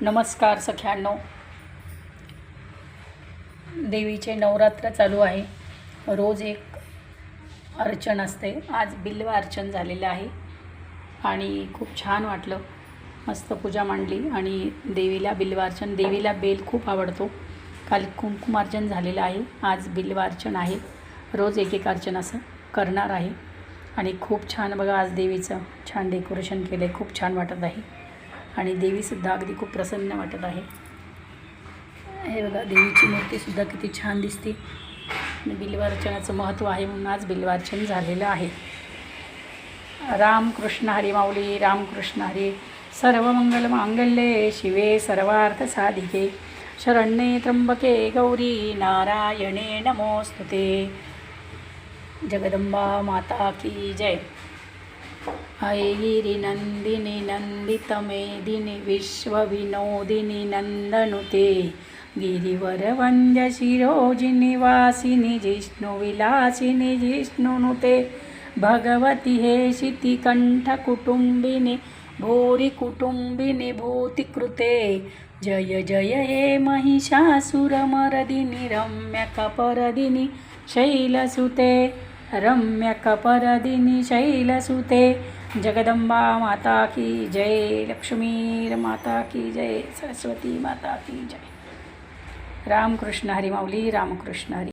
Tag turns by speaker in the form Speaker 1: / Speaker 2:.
Speaker 1: नमस्कार सख्याण्णव देवीचे नवरात्र चालू आहे. रोज एक अर्चन असते. आज बिल्व अर्चन झालेलं आहे. आणि खूप छान वाटलं. मस्त पूजा मांडली आणि देवीला बिल्वार्चन देवीला बेल खूप आवडतो. काल कुंकुमार्चन झालेलं आहे. आज बिल्वार्चन आहे. रोज एक एक अर्चन असं करणार आहे. आणि खूप छान बघा आज देवीचं छान डेकोरेशन केलं आहे खूप छान वाटत आहे. आणि देवीसुद्धा अगदी खूप प्रसन्न वाटत आहे. हे बघा देवीची मूर्तीसुद्धा किती छान दिसते. आणि बिल्वार्चनाचं महत्त्व आहे म्हणून आज बिल्वार्चन झालेलं आहे. रामकृष्ण हरी माऊली रामकृष्ण हरी. सर्व मंगल मांगल्ये शिवे सर्वार्थ साधिके. शरण्ये त्र्यंबके गौरी नारायणे नमोस्तुते. जगदंबा माता की जय. ऐगिरि नन्दिनि नन्दितमेदिनि विश्वविनोदिनि नन्दनुते। गिरिवरवन्द्य शिरोजिनि वासिनि जिष्णुविलासिनि जिष्णुनुते। भगवति हे शितिकण्ठकुटुम्बिनि भूरि कुटुम्बिनि भूतिकृते। जय जय हे महिषासुरमरदिनि रम्यकपरदिनि शैलसुते रम्यकपरदिनि शैलसुते। जगदंबा माता की जय लक्ष्मीर माता की जय सरस्वती माता की जय। रामकृष्ण हरी माऊली रामकृष्ण हरी।